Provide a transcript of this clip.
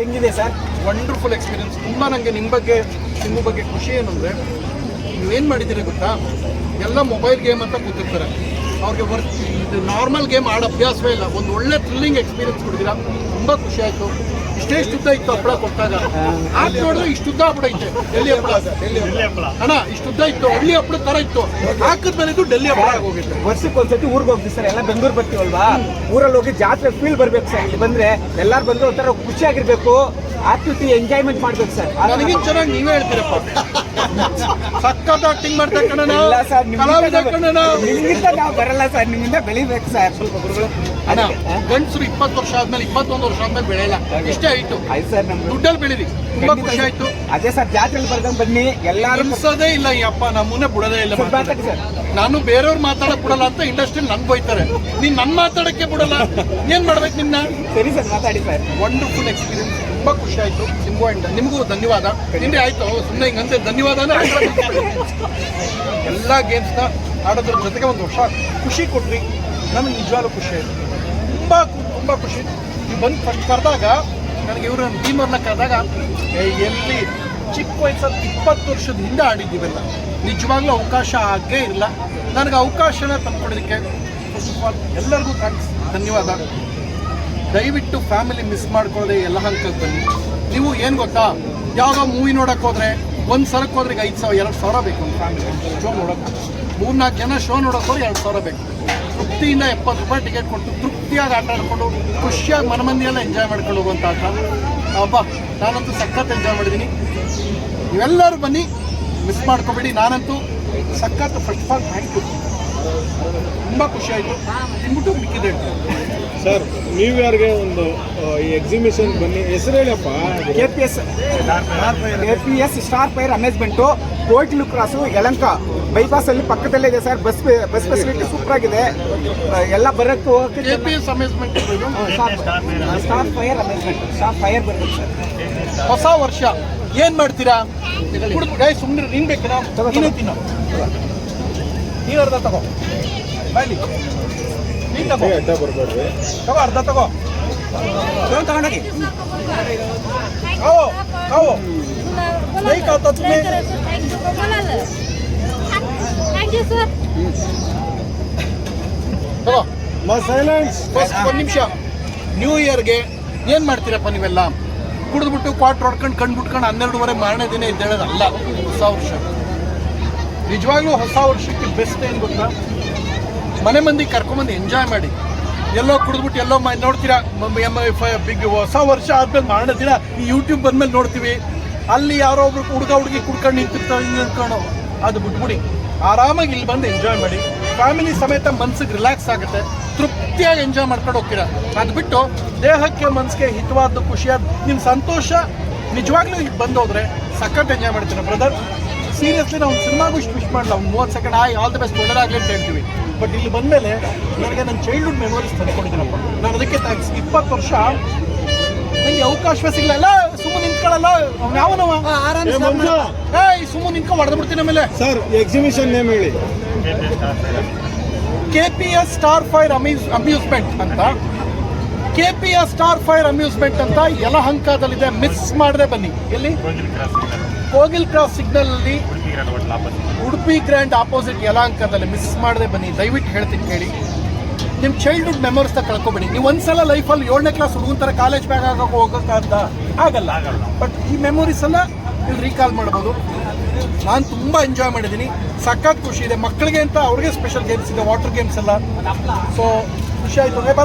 ಹೆಂಗಿದೆ sir? Wonderful experience ತುಂಬ ನನಗೆ ನಿಮ್ಮ ಬಗ್ಗೆ ನಿಮ್ಮ ಬಗ್ಗೆ ಖುಷಿ ಏನು ಅಂದರೆ ನೀವೇನು ಮಾಡಿದ್ದೀರಿ ಗೊತ್ತಾ? ಎಲ್ಲ ಮೊಬೈಲ್ ಗೇಮ್ ಅಂತ ಕೂತಿರ್ತಾರೆ. ಅವ್ರಿಗೆ ವರ್ಕ್ ಇದು ನಾರ್ಮಲ್ ಗೇಮ್ ಆಡೋ ಅಭ್ಯಾಸವೇ ಇಲ್ಲ. ಒಂದು ಒಳ್ಳೆ ಥ್ರಿಲ್ಲಿಂಗ್ ಎಕ್ಸ್ಪೀರಿಯನ್ಸ್ ಕೊಡ್ತೀರಾ? ತುಂಬ ಖುಷಿ ಆಯಿತು. ಇಷ್ಟೇ ಇಷ್ಟುದ್ದ ಇತ್ತು ಹಪ್ಪಳ ಕೊಟ್ಟಾಗ? ಆಗ ನೋಡಿದ್ರೆ ಇಷ್ಟುದ್ದ ಹಪ್ಪಳ ಇತ್ತು ಡೆಲ್ಲಿ ಹಪ್ಪಳ. ಅಣ್ಣ ಇಷ್ಟುದ್ದ ಇತ್ತು ಹಳ್ಳಿ ಹಪ್ಪಳ ತರ ಇತ್ತು. ಹಾಕಿದ್ಮೇಲೆ ಇದು ಡೆಲ್ಲಿ ಹಪ್ಪಳ ಹೋಗಿತ್ತು ವರ್ಷಕ್ಕೆ ಒಂದ್ಸತಿ ಊರಿಗೆ ಹೋಗ್ತೀವಿ ಸರ್ ಎಲ್ಲ ಬೆಂಗಳೂರು ಬರ್ತೀವಲ್ವಾ ಊರಲ್ಲಿ ಹೋಗಿ ಜಾತ್ರೆ ಫೀಲ್ ಬರ್ಬೇಕು ಸರ್ ಇಲ್ಲಿ ಬಂದ್ರೆ. ಎಲ್ಲಾರು ಬಂದ್ರೆ ಒಂಥರ ಖುಷಿಯಾಗಿರ್ಬೇಕು. ಆಕ್ಟಿವಿಟಿ ಎಂಜಾಯ್ಮೆಂಟ್ ಮಾಡ್ಬೇಕು ಸರ್. ನನಗಿಂತ ಚೆನ್ನಾಗಿ ನೀವೇ ಹೇಳ್ತೀರಪ್ಪ. ಸಕ್ಕತ್ ಆಕ್ಟಿಂಗ್ ಮಾಡ್ತಾ ಕಣ ಇಲ್ಲ ಸರ್ ಕಲಾವಿದ ಕಣ ನಿಮ್ಗಿಂತ ನಾವು ಬರಲ್ಲ ಸರ್ ನಿಮ್ಮಿಂದ ಬೆಳಿಬೇಕು ಸರ್. ಸ್ವಲ್ಪ ಗುರುಗಳು ಅಣ್ಣ ಗಂಡಸರು ಇಪ್ಪತ್ತು ವರ್ಷ ಆದ್ಮೇಲೆ ಇಪ್ಪತ್ತೊಂದು ವರ್ಷ ಆದ್ಮೇಲೆ ಬೆಳೆಯಲ್ಲ. ಇಷ್ಟೇ ಆಯ್ತು. ಆಯ್ತು ದುಡ್ಡಲ್ಲಿ ಬೆಳಿರಿ. ತುಂಬಾ ಖುಷಿ ಆಯ್ತು. ಅದೇ ಸರ್ ಜಾತ್ರೆಯಲ್ಲಿ ಬರ್ದಂಗ್ ಬನ್ನಿ. ಎಲ್ಲಾರು ಅನ್ಸೋದೇ ಇಲ್ಲ ಈ ಅಪ್ಪ ನಮ್ಮನ್ನೇ ಬಿಡೋದೇ ಇಲ್ಲ ನಾನು ಬೇರೆಯವ್ರು ಮಾತಾಡಕ್ ಬಿಡಲ್ಲ ಅಂತ ಇಂಡಸ್ಟ್ರಿ ನನ್ ಬೈತಾರೆ. ನೀನ್ ನನ್ ಮಾತಾಡಕ್ಕೆ ಬಿಡಲ್ಲ. ಏನ್ ಮಾಡ್ಬೇಕು ನಿನ್ನ? ಸರಿ ಸರ್ ಮಾತಾಡಿ ಸರ್. ವಂಡರ್ಫುಲ್ ಎಕ್ಸ್ಪೀರಿಯನ್ಸ್ ತುಂಬಾ ಖುಷಿ ಆಯ್ತು. ನಿಮ್ಗೂ ಅಂತ ನಿಮಗೂ ಧನ್ಯವಾದ. ತಿಂಡಿ ಆಯ್ತು. ಸುಮ್ಮನೆ ಹಿಂಗಂತೆ ಧನ್ಯವಾದ ಎಲ್ಲಾ ಎಲ್ಲ ಗೇಮ್ಸ್ನ ಆಡೋದ್ರ ಜೊತೆಗೆ ಒಂದು ವರ್ಷ ಖುಷಿ ಕೊಟ್ರಿ. ನನಗೆ ನಿಜವಾಗ್ಲೂ ಖುಷಿ ಆಯ್ತು. ತುಂಬಾ ತುಂಬಾ ಖುಷಿ. ನೀವು ಬಂದು ಫಸ್ಟ್ ಕರೆದಾಗ ನನಗೆ ಇವರು ಟೀಮ್ ಅವ್ರನ್ನ ಕರೆದಾಗ ಎಲ್ಲಿ ಚಿಕ್ಕ ವಯಸ್ಸಲ್ಲಿ ಇಪ್ಪತ್ತು ವರ್ಷದ ಹಿಂದೆ ಆಡಿದ್ದೀವಲ್ಲ, ನಿಜವಾಗ್ಲೂ ಅವಕಾಶ ಆಗೇ ಇಲ್ಲ. ನನಗೆ ಅವಕಾಶನ ತಂದ್ಕೊಡೋದಕ್ಕೆ ಫಸ್ಟ್ ಆಫ್ ಆಲ್ ಎಲ್ಲರಿಗೂ ಥ್ಯಾಂಕ್ಸ್ ಧನ್ಯವಾದ. ದಯವಿಟ್ಟು ಫ್ಯಾಮಿಲಿ ಮಿಸ್ ಮಾಡ್ಕೊಳ್ಳದೆ ಎಲ್ಲ ಹಂಕಕ್ಕೆ ಬನ್ನಿ. ನೀವು ಏನು ಗೊತ್ತಾ? ಯಾವುದೋ ಮೂವಿ ನೋಡಕ್ಕೆ ಹೋದರೆ, ಒಂದು ಸರಕ್ಕೆ ಹೋದ್ರೆ ಈಗ ಐದು ಸಾವಿರ, ಎರಡು ಸಾವಿರ ಬೇಕು ಒಂದು ಫ್ಯಾಮಿಲಿ ಶೋ ನೋಡೋಕೆ. ಮೂರ್ನಾಲ್ಕು ಜನ ಶೋ ನೋಡೋಕೆ ಹೋದ್ರೆ ಎರಡು ಸಾವಿರ ಬೇಕು. ತೃಪ್ತಿಯಿಂದ ಎಪ್ಪತ್ತು ರೂಪಾಯಿ ಟಿಕೆಟ್ ಕೊಟ್ಟು ತೃಪ್ತಿಯಾಗಿ ಆಟ ಆಡ್ಕೊಂಡು ಖುಷಿಯಾಗಿ ಮನಮಂದಿಯೆಲ್ಲ ಎಂಜಾಯ್ ಮಾಡ್ಕೊಂಡು ಹೋಗುವಂಥ ಆಟ. ಹಬ್ಬ ನಾನಂತೂ ಸಖತ್ ಎಂಜಾಯ್ ಮಾಡಿದ್ದೀನಿ. ನೀವೆಲ್ಲರೂ ಬನ್ನಿ ಮಿಸ್ ಮಾಡ್ಕೊಬೇಡಿ. ನಾನಂತೂ ಸಖತ್ first of all thank you ತುಂಬ ಖುಷಿಯಾಯಿತು ತಿನ್ಬಿಟ್ಟು ಮಿಕ್ಕಿದೆ ಸರ್ ನ್ಯೂ ಯಾರಿಗೆ ಒಂದು ಈ ಎಕ್ಸಿಬಿಷನ್ ಬನ್ನಿ. ಹೆಸರು ಹೇಳಪ್ಪ K P S K P S star fire amazement Kogilu cross Yelahanka bypass ಅಲ್ಲಿ ಪಕ್ಕದಲ್ಲೇ ಇದೆ sir. Bus bus facility super ಆಗಿದೆ. ಎಲ್ಲ ಬರಕ್ಕೆ ಹೋಗಕ್ಕೆ star fire amazement star fire ಬರುತ್ತೆ ಸರ್. ಹೊಸ ವರ್ಷ. ಏನ್ ಮಾಡ್ತೀರಾ? ಕುಡಿದ್ಬಿಟ್ಟೆ ಸುಮ್ಮನೆ ನೀನ್ ಬೇಕಿನ. ತಿನ್ನು. ನೀನು ಅರ್ಧ ತಗೋ. ಬಾಯ್ಲಿ ತಗೋ. ಅರ್ಧ ನಿಮಿಷ. ನ್ಯೂ ಇಯರ್ಗೆ ಏನು ಮಾಡ್ತೀರಪ್ಪ ನೀವೆಲ್ಲ? ಕುಡಿದ್ಬಿಟ್ಟು ಕ್ವಾಟ್ ಹೊಡ್ಕೊಂಡು ಕಣ್ಣು ಬಿಟ್ಕೊಂಡು ಹನ್ನೆರಡುವರೆ ಮಾರನೇ ದಿನ ಇದ್ದೇಳೋದಲ್ಲ ಹೊಸ ವರ್ಷ. ನಿಜವಾಗ್ಲೂ ಹೊಸ ವರ್ಷಕ್ಕೆ ಬೆಸ್ಟ್ ಏನು ಗೊತ್ತಾ? ಮನೆ ಮಂದಿ ಕರ್ಕೊಂಬಂದು ಎಂಜಾಯ್ ಮಾಡಿ. ಎಲ್ಲೋ ಕುಡಿದ್ಬಿಟ್ಟು ಎಲ್ಲೋ ನೋಡ್ತೀರಾ ಬಿಗ್ ಹೊಸ ವರ್ಷ ಆದ್ಮೇಲೆ ದಿನ ಈ ಯೂಟ್ಯೂಬ್ ಬಂದ್ಮೇಲೆ ನೋಡ್ತೀವಿ. ಅಲ್ಲಿ ಯಾರೋ ಒಬ್ರು ಹುಡುಗ ಹುಡುಗಿ ಕುಡ್ಕೊಂಡು ನಿಂತಿರ್ತಾರೆ ಹಿಂಗೆ ಅದು ಬಿಟ್ಬಿಡಿ. ಆರಾಮಾಗಿ ಇಲ್ಲಿ ಬಂದು ಎಂಜಾಯ್ ಮಾಡಿ. ಫ್ಯಾಮಿಲಿ ಸಮೇತ ಮನ್ಸಿಗೆ ರಿಲ್ಯಾಕ್ಸ್ ಆಗುತ್ತೆ. ತೃಪ್ತಿಯಾಗಿ ಎಂಜಾಯ್ ಮಾಡ್ಕೊಂಡು ಹೋಗ್ತೀರಾ. ಅದು ಬಿಟ್ಟು ದೇಹಕ್ಕೆ ಮನಸ್ಸಿಗೆ ಹಿತವಾದ ಖುಷಿಯಾದ ನಿಮ್ಮ ಸಂತೋಷ ನಿಜವಾಗ್ಲೂ ಇಲ್ಲಿ ಬಂದೋದ್ರೆ ಸಖತ್ ಎಂಜಾಯ್ ಮಾಡ್ತೀರಾ ಬ್ರದರ್ ಸೀರಿಯಸ್ಲಿ ನಾವು ಸಿನಿಮಾಗೂ ಇಷ್ಟು ವಿಶ್ ಮಾಡಲ್ಲ ಒಂದು ಮೂವತ್ತು ಸೆಕೆಂಡ್ ಆಯ್ ಆಲ್ ದ ಬೆಸ್ಟ್ ಒಳ್ಳೆದಾಗಲಿ ಅಂತ ಹೇಳ್ತೀವಿ. ಬಟ್ ಇಲ್ಲಿ ಬಂದಮೇಲೆ ನನಗೆ ನನ್ನ ಚೈಲ್ಡ್ಹುಡ್ ಮೆಮೊರೀಸ್ ತಂದ್ಕೊಂಡಿದ್ದೀನಪ್ಪ ನಾನು ಅದಕ್ಕೆ ಥ್ಯಾಂಕ್ಸ್ ಇಪ್ಪತ್ತು ವರ್ಷ ನನಗೆ ಅವಕಾಶವೇ ಸಿಗಲ್ಲ ಸುಮ್ಮನೆ ನಿಂತ್ಕೊಳ್ಳಲ್ಲ. ಅವ್ನು ಯಾವನವ ಏಯ್ ಸುಮ್ಮನೆ ನಿಂತ್ಕೊಂಡು ಹೊಡೆದು ಬಿಡ್ತೀನಿ ಆಮೇಲೆ. ಸರ್ ಎಕ್ಸಿಬಿಷನ್ ನೇಮ್ ಹೇಳಿ. K P S star fire amuse amusement ಅಂತ. K P S star fire amusement ಅಂತ ಯಲಹಂಕದಲ್ಲಿದೆ ಮಿಸ್ ಮಾಡದೆ ಬನ್ನಿ. ಎಲ್ಲಿ? ಕೋಗಿಲ್ ಕ್ರಾಸ್ ಸಿಗ್ನಲ್ ಅಲ್ಲಿ ಉಡುಪಿ ಗ್ರ್ಯಾಂಡ್ ಆಪೋಸಿಟ್ ಯಲಹಂಕದಲ್ಲಿ ಮಿಸ್ ಮಾಡದೆ ಬನ್ನಿ. ದಯವಿಟ್ಟು ಹೇಳ್ತೀನಿ ಕೇಳಿ. ನಿಮ್ಮ ಚೈಲ್ಡ್ಹುಡ್ ಮೆಮೊರೀಸ್ನ ಕಳ್ಕೊಬೇಡಿ. ನೀವು ಒಂದ್ಸಲ ಲೈಫಲ್ಲಿ ಏಳನೇ ಕ್ಲಾಸ್ ಹುಡುಗನ ತರ ಕಾಲೇಜ್ ಬ್ಯಾಗ್ ಆಗಕ್ಕೆ ಹೋಗಕ್ಕ ಅಂತ ಆಗಲ್ಲ. ಬಟ್ ಈ ಮೆಮೊರೀಸ್ ಎಲ್ಲ ಇಲ್ಲಿ ರೀಕಾಲ್ ಮಾಡ್ಬೋದು. ನಾನು ತುಂಬ ಎಂಜಾಯ್ ಮಾಡಿದ್ದೀನಿ. ಸಖತ್ ಖುಷಿ ಇದೆ. ಮಕ್ಕಳಿಗೆ ಅಂತ ಅವ್ರಿಗೆ ಸ್ಪೆಷಲ್ ಗೇಮ್ಸ್ ಇದೆ ವಾಟರ್ ಗೇಮ್ಸ್ ಎಲ್ಲ. ಸೊ ಖುಷಿ ಆಯಿತು. ಬರ